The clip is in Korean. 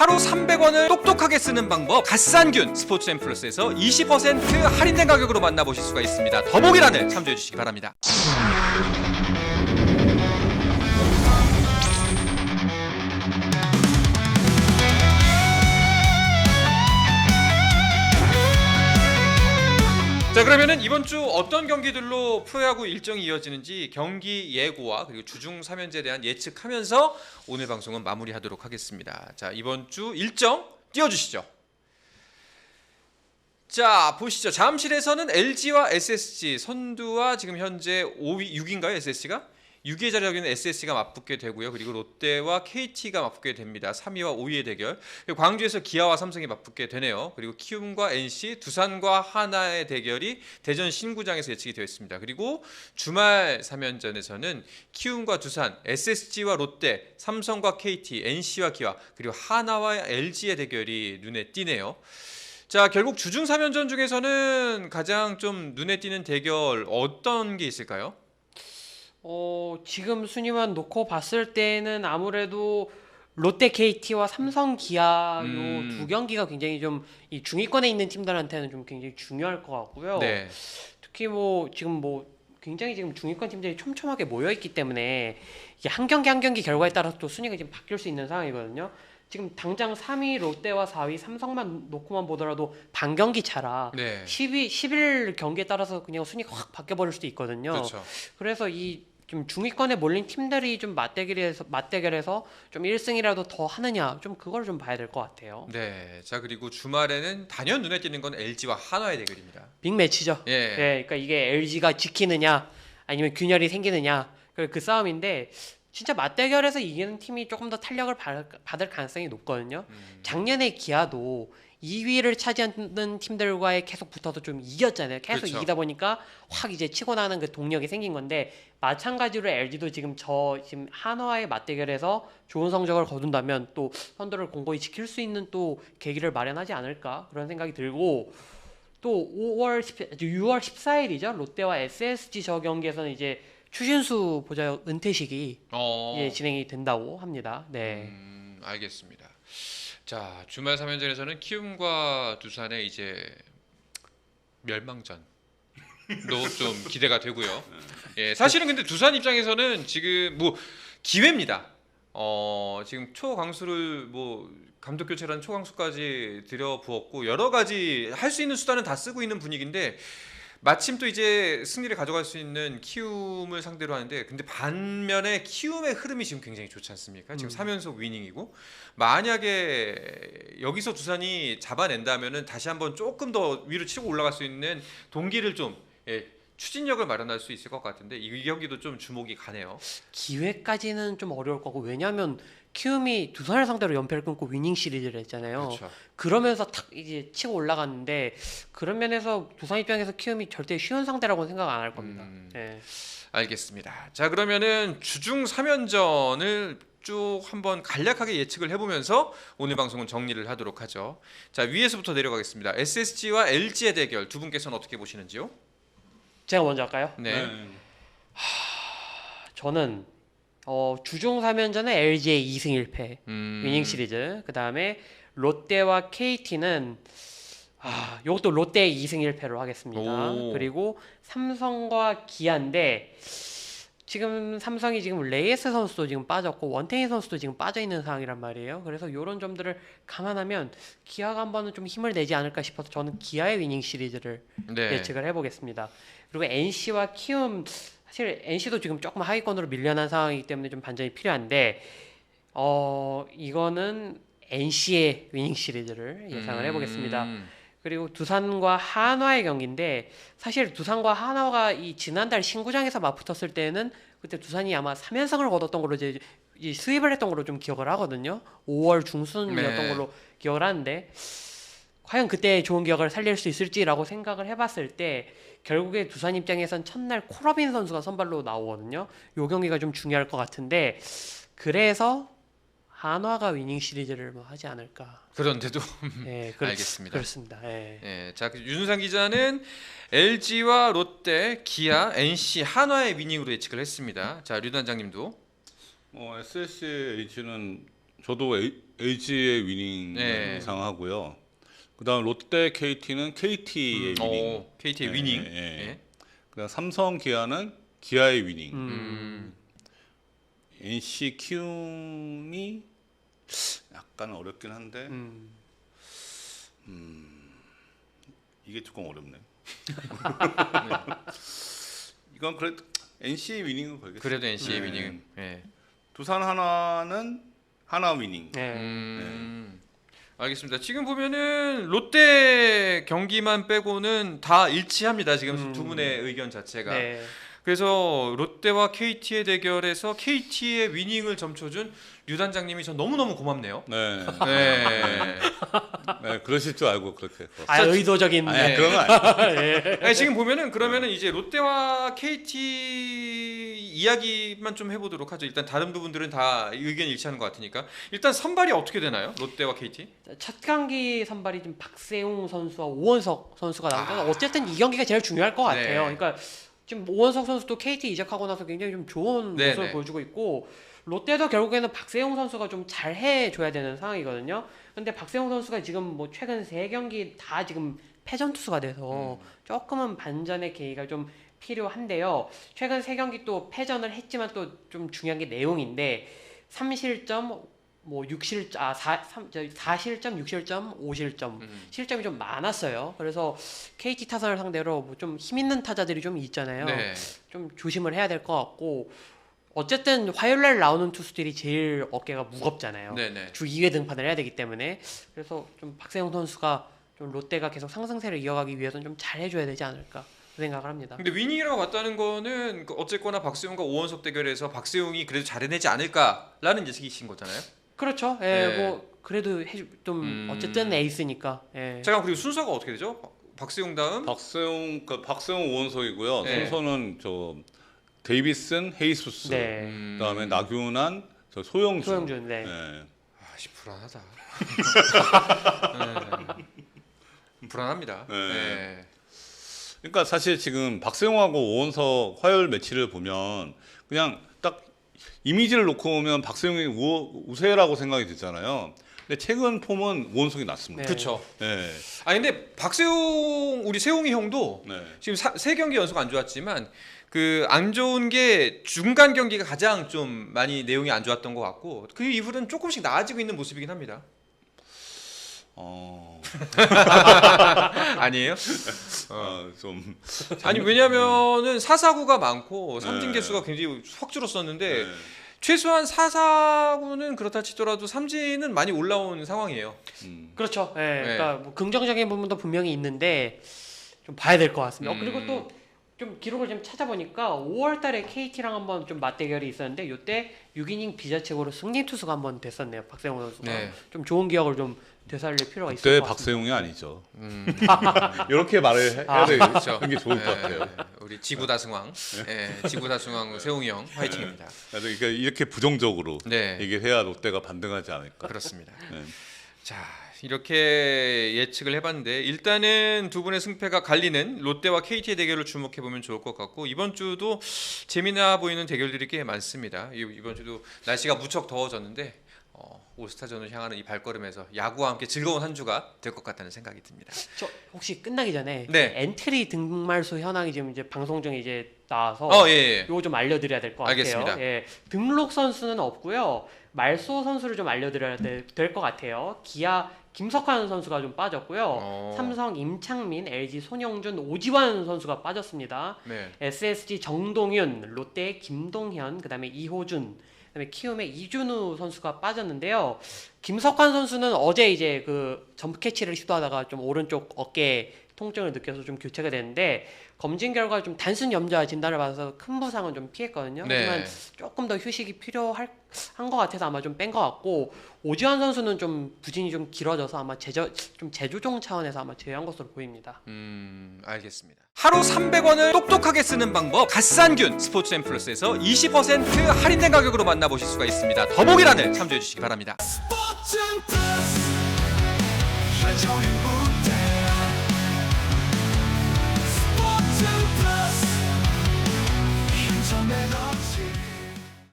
하루 300원을 똑똑하게 쓰는 방법 갓산균 스포츠 앤 플러스에서 20% 할인된 가격으로 만나보실 수가 있습니다. 더보기란을 참조해 주시기 바랍니다. 자 그러면은 이번 주 어떤 경기들로 프로야구 일정이 이어지는지 경기 예고와 그리고 주중 3연제에 대한 예측하면서 오늘 방송은 마무리하도록 하겠습니다. 자 이번 주 일정 띄워주시죠. 자 보시죠. 잠실에서는 LG와 SSG 선두와 지금 현재 5위 6위인가요 SSG가? 6위의 자리에 있는 SSG가 맞붙게 되고요. 그리고 롯데와 KT가 맞붙게 됩니다. 3위와 5위의 대결. 광주에서 기아와 삼성이 맞붙게 되네요. 그리고 키움과 NC, 두산과 하나의 대결이 대전 신구장에서 예측이 되어 있습니다. 그리고 주말 3연전에서는 키움과 두산, SSG와 롯데, 삼성과 KT, NC와 기아, 그리고 하나와 LG의 대결이 눈에 띄네요. 자, 결국 주중 3연전 중에서는 가장 좀 눈에 띄는 대결 어떤 게 있을까요? 어, 지금 순위만 놓고 봤을 때는 아무래도 롯데 KT와 삼성 기아 음. 요두 경기가 굉장히 좀 이 중위권에 있는 팀들한테는 좀 굉장히 중요할 것 같고요. 네. 특히 뭐 지금 뭐 굉장히 지금 중위권 팀들이 촘촘하게 모여 있기 때문에 이게 한 경기 한 경기 결과에 따라서 또 순위가 지금 바뀔 수 있는 상황이거든요. 지금 당장 3위 롯데와 4위 삼성만 놓고만 보더라도 반 경기 차라 네. 10위 10일 경기에 따라서 그냥 순위가 확 바뀌어 버릴 수도 있거든요. 그렇죠. 그래서 이 좀 중위권에 몰린 팀들이 좀 맞대결해서 맞대결해서 좀 1승이라도 더 하느냐 좀 그걸 좀 봐야 될 것 같아요. 네. 자, 그리고 주말에는 단연 눈에 띄는 건 LG와 한화의 대결입니다. 빅 매치죠. 예. 예, 그러니까 이게 LG가 지키느냐 아니면 균열이 생기느냐 그, 그 싸움인데 진짜 맞대결에서 이기는 팀이 조금 더 탄력을 받을, 받을 가능성이 높거든요. 음. 작년에 기아도 2위를 차지하는 팀들과의 계속 붙어서 좀 이겼잖아요. 계속 그렇죠. 이기다 보니까 확 이제 치고 나는 그 동력이 생긴 건데 마찬가지로 LG도 지금 저 지금 한화의 맞대결에서 좋은 성적을 거둔다면 또 선두를 공고히 지킬 수 있는 또 계기를 마련하지 않을까 그런 생각이 들고 또 5월 10, 6월 14일이죠 롯데와 SSG 저 경기에서는 이제 추신수 보자 은퇴식이 어. 예, 진행이 된다고 합니다. 네. 음, 알겠습니다. 자, 주말 3연전에서는 키움과 두산의 이제 멸망전 도 좀 기대가 되고요. 예, 사실은 근데 두산 입장에서는 지금 뭐 기회입니다. 어, 지금 초강수를 뭐 감독 교체라는 초강수까지 들여부었고 여러 가지 할 수 있는 수단은 다 쓰고 있는 분위기인데 마침 또 이제 승리를 가져갈 수 있는 키움을 상대로 하는데 근데 반면에 키움의 흐름이 지금 굉장히 좋지 않습니까? 지금 3연속 위닝이고 만약에 여기서 두산이 잡아낸다면은 다시 한번 조금 더 위로 치고 올라갈 수 있는 동기를 좀 예, 추진력을 마련할 수 있을 것 같은데 이 경기도 좀 주목이 가네요. 기회까지는 좀 어려울 거고 왜냐하면 키움이 두산을 상대로 연패를 끊고 위닝 시리즈를 했잖아요. 그렇죠. 그러면서 탁 이제 치고 올라갔는데 그런 면에서 두산 입장에서 키움이 절대 쉬운 상대라고 생각 안 할 겁니다. 음. 예. 알겠습니다. 자 그러면은 주중 3연전을 쭉 한번 간략하게 예측을 해보면서 오늘 방송은 정리를 하도록 하죠. 자 위에서부터 내려가겠습니다. SSG와 LG의 대결 두 분께서는 어떻게 보시는지요? 제가 먼저 할까요? 네. 저는 어, 주중 3연전에 LG의 2승 1패 음, 위닝 시리즈. 그 다음에 롯데와 KT는 아, 이것도 롯데 2승 1패로 하겠습니다. 오. 그리고 삼성과 기아인데 지금 삼성이 지금 레이스 선수도 지금 빠졌고 원태인 선수도 지금 빠져 있는 상황이란 말이에요. 그래서 이런 점들을 감안하면 기아가 한 번은 좀 힘을 내지 않을까 싶어서 저는 기아의 위닝 시리즈를 네. 예측을 해보겠습니다. 그리고 NC와 키움 사실 NC도 지금 조금 하위권으로 밀려난 상황이기 때문에 좀 반전이 필요한데 어 이거는 NC의 위닝 시리즈를 예상을 해보겠습니다. 음, 그리고 두산과 한화의 경기인데 사실 두산과 한화가 이 지난달 신구장에서 맞붙었을 때는 그때 두산이 아마 3연승을 거뒀던 걸로 이제 이 수입을 했던 걸로 좀 기억을 하거든요. 5월 중순이었던 네. 걸로 기억을 하는데 과연 그때 좋은 기억을 살릴 수 있을지라고 생각을 해봤을 때 결국에 두산 입장에선 첫날 코러빈 선수가 선발로 나오거든요. 요 경기가 좀 중요할 것 같은데 그래서 한화가 위닝 시리즈를 뭐 하지 않을까. 그런데도 예, 그렇, 알겠습니다. 그렇습니다. 예. 예, 자, 그 윤상 기자는 LG와 롯데, 기아, NC, 한화의 위닝으로 예측을 했습니다. 자, 류 단장님도 뭐 SSC H는 저도 A- LG의 위닝 네. 예상하고요. 그다음 롯데, KT는 KT의 위닝. 오, KT의 예, 위닝. 예, 예. 예. 그다음 삼성, 기아는 기아의 위닝. 음. NC, 키움이 약간 어렵긴 한데 음. 이게 조금 어렵네. 이건 그래도 NC 위닝을 걸겠어요. 그래도 NC의 네. 위닝. 예. 두산 하나는 하나 위닝. 네. 음. 알겠습니다. 지금 보면은 롯데 경기만 빼고는 다 일치합니다. 지금 음. 두 분의 의견 자체가. 네. 그래서 롯데와 KT의 대결에서 KT의 위닝을 점쳐준 류 단장님이 전 너무너무 고맙네요. 네. 네. 네, 그러실 줄 알고 그렇게. 아 의도적인 아니, 네. 그런 거 아니에요. 예. 아니, 지금 보면은 그러면은 이제 롯데와 KT 이야기만 좀 해보도록 하죠. 일단 다른 부분들은 다 의견 일치하는 것 같으니까 일단 선발이 어떻게 되나요? 롯데와 KT? 첫 경기 선발이 좀 박세웅 선수와 오원석 선수가 나왔는데 아. 어쨌든 이 경기가 제일 중요할 것 같아요. 네. 그러니까 지금 오원석 선수도 KT 이적하고 나서 굉장히 좀 좋은 네, 모습을 네. 보여주고 있고 롯데도 결국에는 박세웅 선수가 좀 잘 해 줘야 되는 상황이거든요. 근데 박세웅 선수가 지금 뭐 최근 세 경기 다 지금 패전 투수가 돼서 음. 조금은 반전의 계기가 좀 필요한데요. 최근 세 경기 또 패전을 했지만 또 좀 중요한 게 내용인데 3실점 뭐 6실 아 4, 3, 4실점, 6실점, 5실점 음. 실점이 좀 많았어요. 그래서 KT 타선을 상대로 뭐 좀 힘 있는 타자들이 좀 있잖아요. 네. 좀 조심을 해야 될 것 같고 어쨌든 화요일 날 나오는 투수들이 제일 어깨가 무겁잖아요. 네네. 주 2회 등판을 해야 되기 때문에 그래서 좀 박세웅 선수가 좀 롯데가 계속 상승세를 이어가기 위해서는 좀 잘해줘야 되지 않을까 그 생각을 합니다. 근데 위닝이라고 봤다는 거는 그 어쨌거나 박세웅과 오원석 대결에서 박세웅이 그래도 잘해내지 않을까라는 예측이신 거잖아요. 그렇죠. 예, 네. 뭐 그래도 해주, 좀 음. 어쨌든 에이스니까. 예. 잠깐 그리고 순서가 어떻게 되죠? 박- 박세웅 다음. 박세웅 그 박세웅 오원석이고요. 네. 순서는 저 데이비슨, 헤이수스. 네. 음. 그다음에 나균환, 저 소영준. 소영준, 네. 네. 아씨 불안하다. 네. 불안합니다. 네. 네. 그러니까 사실 지금 박세웅하고 오원석 화요일 매치를 보면 그냥 딱 이미지를 놓고 보면 박세웅이 우, 우세라고 생각이 들잖아요. 근데 최근 폼은 오원석이 낫습니다. 네. 그렇죠. 네. 아 근데 박세웅 우리 세웅이 형도 네. 지금 사, 세 경기 연속 안 좋았지만 그 안 좋은 게 중간 경기가 가장 좀 많이 내용이 안 좋았던 것 같고 그 이후로는 조금씩 나아지고 있는 모습이긴 합니다. 어, 아니에요? 어, 좀 아니 왜냐면은 4사구가 많고 삼진 네. 개수가 굉장히 확 줄었었는데 네. 최소한 4사구는 그렇다 치더라도 삼진은 많이 올라온 상황이에요. 음. 그렇죠. 예. 네. 그러니까 뭐 긍정적인 부분도 분명히 있는데 좀 봐야 될 것 같습니다. 어, 그리고 음. 또좀 기록을 좀 찾아보니까 5월달에 KT랑 한번 좀 맞대결이 있었는데 이때 6이닝 비자책으로 승리 투수가 한번 됐었네요. 박세웅 선수가 네. 좀 좋은 기억을 좀 되살릴 필요가 있을 그때 것 같습니다. 박세웅이 아니죠. 음, 이렇게 말을 해- 아. 해야 되는 그렇죠. 게 좋을 것 네, 같아요. 우리 지구다승왕, 네, 지구다승왕 세웅이 형 화이팅입니다. 그러니까 이렇게 부정적으로 네, 얘기해야 롯데가 반등하지 않을까. 그렇습니다. 네. 자 이렇게 예측을 해봤는데 일단은 두 분의 승패가 갈리는 롯데와 KT의 대결을 주목해 보면 좋을 것 같고 이번 주도 재미나 보이는 대결들이 꽤 많습니다. 이- 이번 주도 날씨가 무척 더워졌는데 어, 올스타전을 향하는 이 발걸음에서 야구와 함께 즐거운 한 주가 될 것 같다는 생각이 듭니다. 저 혹시 끝나기 전에 네. 엔트리 등말소 현황이 지금 이제 방송 중에 이제 나와서 어 예. 예. 요거 좀 알려드려야 될 것 같아요. 예, 등록 선수는 없고요. 말소 선수를 좀 알려드려야 될 것 같아요. 기아 김석환 선수가 좀 빠졌고요. 어, 삼성 임창민, LG 손영준, 오지환 선수가 빠졌습니다. 네. SSG 정동윤, 롯데 김동현, 그다음에 이호준, 그다음에 키움의 이준우 선수가 빠졌는데요. 김석환 선수는 어제 이제 그 점프 캐치를 시도하다가 좀 오른쪽 어깨 통증을 느껴서 좀 교체가 됐는데 검진 결과 좀 단순 염좌 진단을 받아서 큰 부상은 좀 피했거든요. 네. 하지만 조금 더 휴식이 필요할 한 것 같아서 아마 좀 뺀 것 같고 오지환 선수는 좀 부진이 좀 길어져서 아마 제저 좀 재조정 차원에서 아마 제외한 것으로 보입니다. 음, 알겠습니다. 하루 300원을 똑똑하게 쓰는 방법 갓산균 스포츠 앤 플러스에서 20% 할인된 가격으로 만나보실 수가 있습니다. 더보기란을 참조해 주시기 바랍니다. 스포츠 플러스 한정의 무대